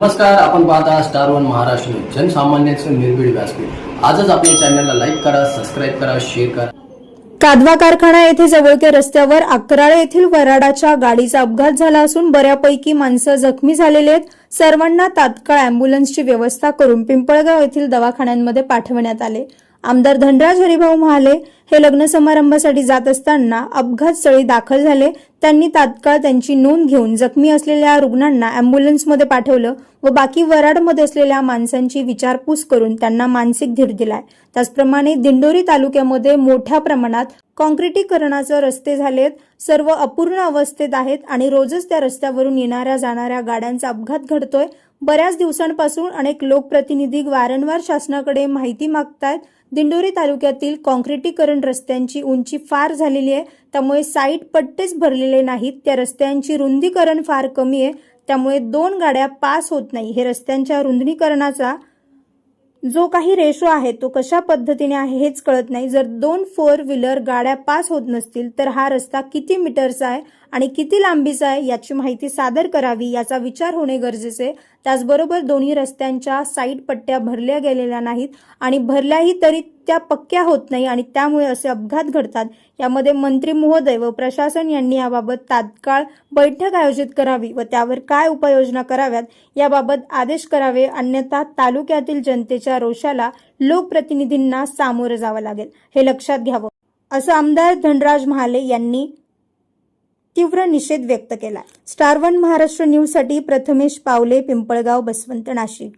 नमस्कार आपण पाहता स्टार वन महाराष्ट्र जनसामान्यांचं निर्भीड व्यासपीठ. आजच आपल्या चॅनलला लाईक करा सबस्क्राईब करा शेअर करा. कादवा कारखाना येथे जवळच्या रस्त्यावर अकराळे येथील वराडाच्या गाडीचा अपघात झाला असून बऱ्यापैकी माणसं जखमी झालेली आहेत. सर्वांना तात्काळ अँब्युलन्सची व्यवस्था करून पिंपळगाव येथील दवाखान्यांमध्ये पाठवण्यात आले. आमदार धनराज हरिभाऊ महाले हे लग्न समारंभासाठी जात असताना अपघात स्थळी दाखल झाले. त्यांनी तात्काळ त्यांची नोंद घेऊन जखमी असलेल्या रुग्णांना अँब्युलन्समध्ये पाठवलं व बाकी वराडमध्ये असलेल्या माणसांची विचारपूस करून त्यांना मानसिक धीर दिलाय. त्याचप्रमाणे दिंडोरी तालुक्यामध्ये मोठ्या प्रमाणात काँक्रिटीकरणाचे रस्ते झालेत. सर्व अपूर्ण अवस्थेत आहेत आणि रोजच त्या रस्त्यावरून येणाऱ्या जाणाऱ्या गाड्यांचा अपघात घडतोय. बऱ्याच दिवसांपासून अनेक लोकप्रतिनिधी वारंवार शासनाकडे माहिती मागतायत. दिंडोरी तालुक्यातील रस्त्यांची उंची फार झालेली आहे. त्यामुळे साईड पट्टेच भरलेले नाहीत. त्या रस्त्यांची रुंदीकरण फार कमी आहे. त्यामुळे दोन गाड्या पास होत नाही. हे रस्त्यांच्या रुंदीकरणाचा जो काही रेशो आहे तो कशा पद्धतीने आहे हेच कळत नाही. जर दोन फोर व्हीलर गाड्या पास होत नसतील तर हा रस्ता किती मीटरचा आहे आणि किती लांबीचा आहे याची माहिती सादर करावी याचा विचार होणे गरजेचे आहे. त्याचबरोबर दोन्ही रस्त्यांच्या साईड पट्ट्या भरल्या गेलेल्या नाहीत आणि भरल्याही तरी त्या पक्क्या होत नाही आणि त्यामुळे असे अपघात घडतात. यामध्ये मंत्री महोदय व प्रशासन यांनी याबाबत तात्काळ बैठक आयोजित करावी व त्यावर काय उपाययोजना कराव्यात याबाबत आदेश करावे. अन्यथा तालुक्यातील जनतेच्या रोषाला लोकप्रतिनिधींना सामोरं जावं लागेल. हे लक्षात घ्यावं. असं आमदार धनराज महाले यांनी तीव्र निषेध व्यक्त केला स्टार वन महाराष्ट्र न्यूजसाठी प्रथमेश पावले पिंपळगाव बसवंत नाशिक.